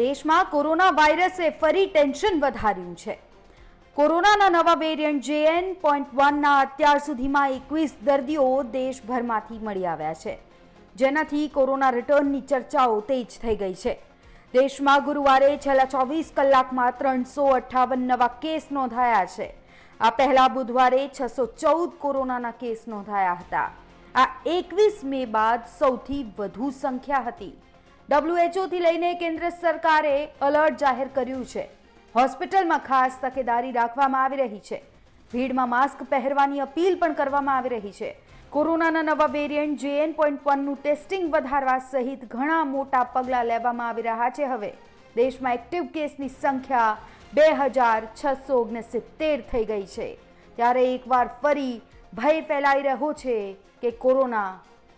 દેશમાં કોરોના વાયરસે ફરી ટેન્શન વધાર્યું છે. કોરોનાના નવા વેરિયન્ટ જેએન પોઈન્ટ વનના અત્યાર સુધીમાં એકવીસ દર્દીઓ દેશભરમાંથી મળી આવ્યા છે. જેનાથી કોરોના રિટર્નની ચર્ચાઓ તેજ થઈ ગઈ છે. દેશમાં ગુરુવારે છેલ્લા ચોવીસ કલાકમાં ત્રણસો અઠ્ઠાવન નવા કેસ નોંધાયા છે. આ પહેલા બુધવારે છસો ચૌદ કોરોનાના કેસ નોંધાયા હતા. આ એકવીસ મે બાદ સૌથી વધુ સંખ્યા હતી. ડબ્લ્યુએચઓથી લઈને કેન્દ્ર સરકારે અલર્ટ જાહેર કર્યું છે. હોસ્પિટલમાં ખાસ તકેદારી રાખવામાં આવી રહી છે. ભીડમાં માસ્ક પહેરવાની અપીલ પણ કરવામાં આવી રહી છે. કોરોનાના નવા વેરિયન્ટ જેએન પોઈન્ટ વનનું ટેસ્ટિંગ વધારવા સહિત ઘણા મોટા પગલાં લેવામાં આવી રહ્યા છે હવે. દેશમાં એક્ટિવ કેસની સંખ્યા બે હજાર છસો ઓગણસિત્તેર થઈ ગઈ છે. ત્યારે એકવાર ફરી ભય ફેલાઈ રહ્યો છે કે કોરોના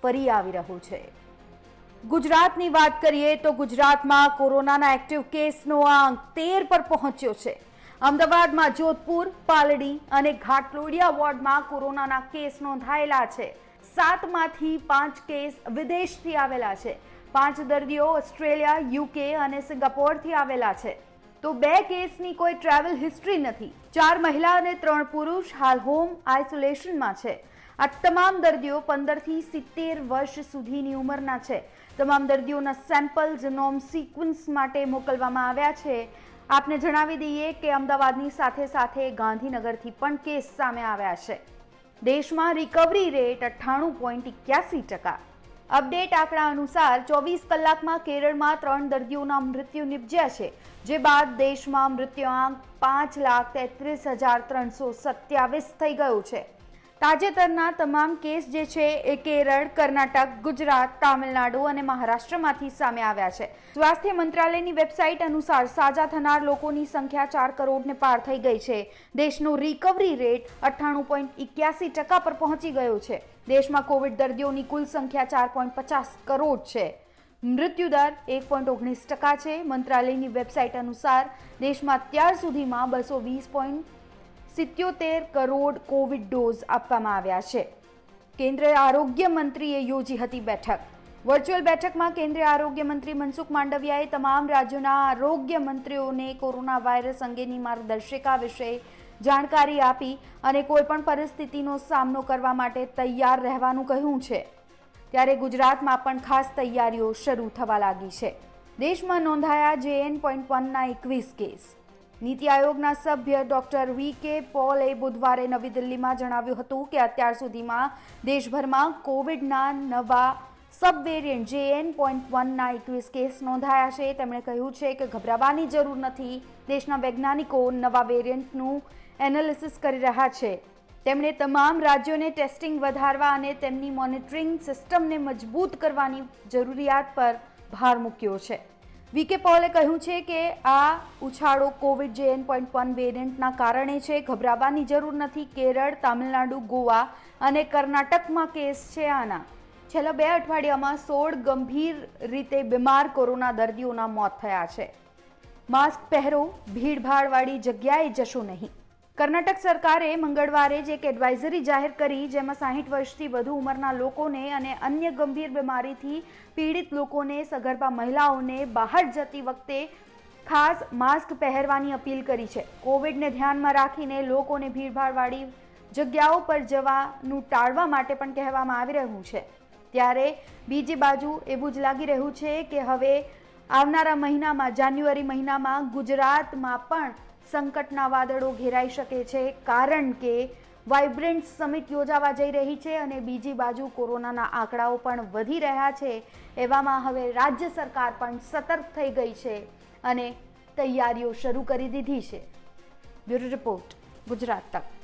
ફરી આવી રહ્યો છે. ગુજરાતની વાત કરીએ તો ગુજરાતમાં કોરોનાના એક્ટિવ કેસનો આંક તેર પર પહોંચ્યો છે. અમદાવાદમાં જોધપુર, પાલડી અને ઘાટલોડિયા વોર્ડમાં કોરોનાના કેસ નોંધાયેલા છે. સાતમાંથી પાંચ કેસ વિદેશથી આવેલા છે. પાંચ દર્દીઓ ઓસ્ટ્રેલિયા, યુકે અને સિંગાપોરથી આવેલા છે. તો બે કેસની કોઈ ટ્રાવેલ હિસ્ટ્રી નથી. ચાર મહિલા અને ત્રણ પુરુષ હાલ હોમ આઇસોલેશનમાં છે. આ તમામ દર્દીઓ પંદરથી સિત્તેર વર્ષ સુધીની ઉંમરના છે. તમામ દર્દીઓના સેમ્પલ જીનોમ સિક્વન્સ માટે મોકલવામાં આવ્યા છે. આપને જણાવી દઈએ કે અમદાવાદની સાથે સાથે ગાંધીનગરથી પણ કેસ સામે આવ્યા છે. દેશમાં રિકવરી રેટ અઠ્ઠાણું પોઈન્ટ એક્યાસી ટકા. અપડેટ આંકડા અનુસાર ચોવીસ કલાકમાં કેરળમાં ત્રણ દર્દીઓના મૃત્યુ નિપજ્યા છે, જે બાદ દેશમાં મૃત્યુઆંક પાંચ લાખ તેત્રીસ હજાર ત્રણસો સત્યાવીસ થઈ ગયો છે. તાજેતરના તમામ કેસ જે છે એ કેરળ, કર્ણાટક, ગુજરાત, તામિલનાડુ અને મહારાષ્ટ્રમાંથી સામે આવ્યા છે. સ્વાસ્થ્ય મંત્રાલયની વેબસાઇટ અનુસાર સાજા થનાર લોકોની સંખ્યા ચાર કરોડને પાર થઈ ગઈ છે. દેશનો રિકવરી રેટ અઠ્ઠાણું પોઈન્ટ એક્યાસી ટકા પર પહોંચી ગયો છે. દેશમાં કોવિડ દર્દીઓની કુલ સંખ્યા ચાર પોઈન્ટ પચાસ કરોડ છે. મૃત્યુદર એક પોઈન્ટ ઓગણીસ ટકા છે. મંત્રાલયની વેબસાઇટ અનુસાર દેશમાં અત્યાર સુધીમાં બસો વીસ પોઈન્ટ સિત્યોતેર કરોડ કોવિડ ડોઝ આપવામાં આવ્યા છે. કેન્દ્રીય આરોગ્ય મંત્રીએ યોજી હતી બેઠક. વર્ચ્યુઅલ બેઠકમાં કેન્દ્રીય આરોગ્ય મંત્રી મનસુખ માંડવિયાએ તમામ રાજ્યોના આરોગ્ય મંત્રીઓને કોરોના વાયરસ અંગેની માર્ગદર્શિકા વિશે જાણકારી આપી અને કોઈપણ પરિસ્થિતિનો સામનો કરવા માટે તૈયાર રહેવાનું કહ્યું છે. ત્યારે ગુજરાતમાં પણ ખાસ તૈયારીઓ શરૂ થવા લાગી છે. દેશમાં નોંધાયા જેએન પોઈન્ટ વનના એકવીસ કેસ. નીતિ આયોગના સભ્ય ડોક્ટર વી કે પોલે બુધવારે નવી દિલ્હીમાં જણાવ્યું હતું કે અત્યાર સુધીમાં દેશભરમાં કોવિડના નવા સબ વેરિયન્ટ જેએન પોઈન્ટ વનના એકવીસ કેસ નોંધાયા છે. તેમણે કહ્યું છે કે ગભરાવાની જરૂર નથી. દેશના વૈજ્ઞાનિકો નવા વેરિયન્ટનું એનાલિસિસ કરી રહ્યા છે. તેમણે તમામ રાજ્યોને ટેસ્ટિંગ વધારવા અને તેમની મોનિટરિંગ સિસ્ટમને મજબૂત કરવાની જરૂરિયાત પર ભાર મૂક્યો છે. વીકે પોલે કહ્યું છે કે આ ઉછાળો કોવિડ જેએન પોઈન્ટ વન વેરિયન્ટના કારણે છે, ગભરાવાની જરૂર નથી. કેરળ, તામિલનાડુ, ગોવા અને કર્ણાટકમાં કેસ છે આના. છેલ્લા બે અઠવાડિયામાં સોળ ગંભીર રીતે બીમાર કોરોના દર્દીઓના મોત થયા છે. માસ્ક પહેરો, ભીડભાડવાળી જગ્યાએ જશો નહીં. કર્ણાટક સરકારે મંગળવારે જ એક એડવાઇઝરી જાહેર કરી, જેમાં સાહીઠ વર્ષથી વધુ ઉંમરના લોકોને અને અન્ય ગંભીર બીમારીથી પીડિત લોકોને સગર્ભા મહિલાઓને બહાર જતી વખતે ખાસ માસ્ક પહેરવાની અપીલ કરી છે. કોવિડને ધ્યાનમાં રાખીને લોકોને ભીડભાડવાળી જગ્યાઓ પર જવાનું ટાળવા માટે પણ કહેવામાં આવી રહ્યું છે. ત્યારે બીજી બાજુ એવું જ લાગી રહ્યું છે કે હવે આવનારા મહિનામાં, જાન્યુઆરી મહિનામાં ગુજરાતમાં પણ સંકટના વાદળો ઘેરાઈ શકે છે કારણ કે વાઇબ્રન્ટ સમિટ યોજાવા જઈ રહી છે અને બીજી બાજુ કોરોનાના આંકડાઓ પણ વધી રહ્યા છે. એવામાં હવે રાજ્ય સરકાર પણ સતર્ક થઈ ગઈ છે અને તૈયારીઓ શરૂ કરી દીધી છે. બ્યુરો રિપોર્ટ, ગુજરાત તક.